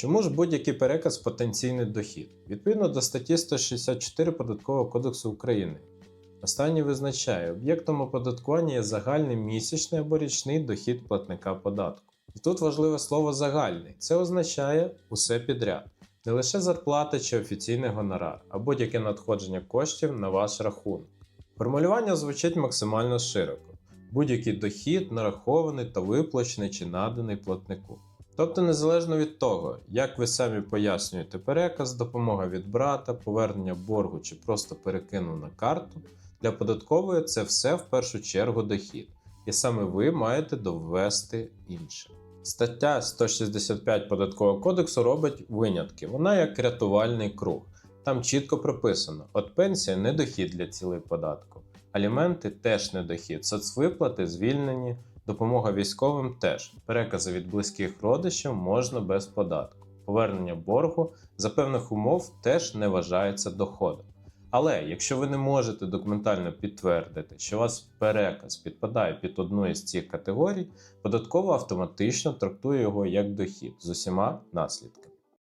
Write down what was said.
Чому ж будь-який переказ потенційний дохід? Відповідно до статті 164 Податкового кодексу України. Останній визначає, об'єктом оподаткування є загальний місячний або річний дохід платника податку. І тут важливе слово загальний. Це означає усе підряд. Не лише зарплата чи офіційний гонорар, а будь-яке надходження коштів на ваш рахунок. Формулювання звучить максимально широко. Будь-який дохід нарахований та виплачений чи наданий платнику. Тобто, незалежно від того, як ви самі пояснюєте переказ, допомога від брата, повернення боргу чи просто перекинув на карту, для податкової це все в першу чергу дохід, і саме ви маєте довести інше. Стаття 165 податкового кодексу робить винятки. Вона як рятувальний круг. Там чітко прописано: от пенсія не дохід для цілей податку, аліменти теж не дохід, соцвиплати звільнені, допомога військовим теж. Перекази від близьких родичів можна без податку. Повернення боргу за певних умов теж не вважається доходом. Але якщо ви не можете документально підтвердити, що у вас переказ підпадає під одну із цих категорій, податкова автоматично трактує його як дохід з усіма наслідками.